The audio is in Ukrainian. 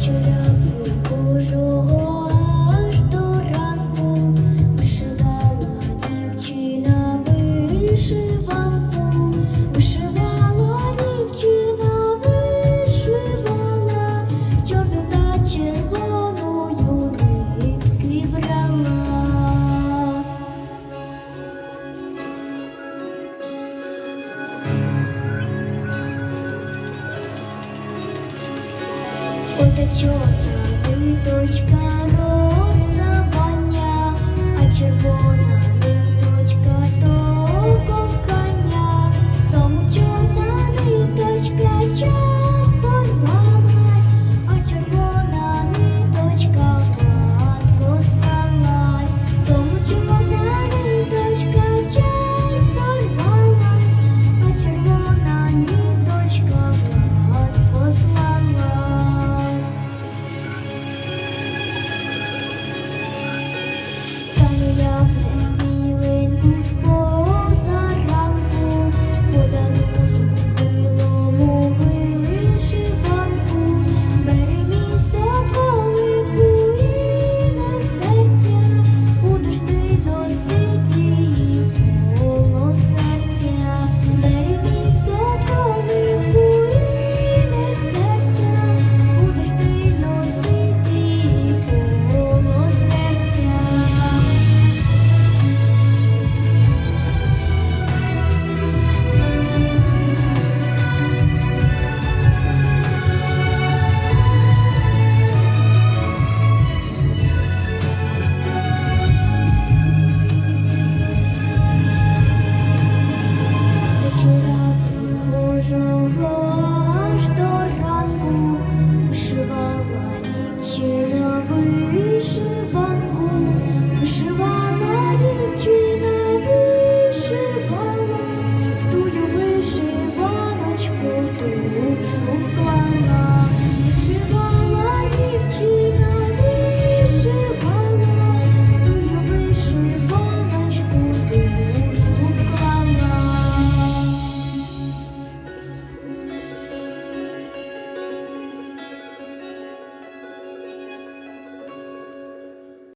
вечора прихожого Ота чорна ниточка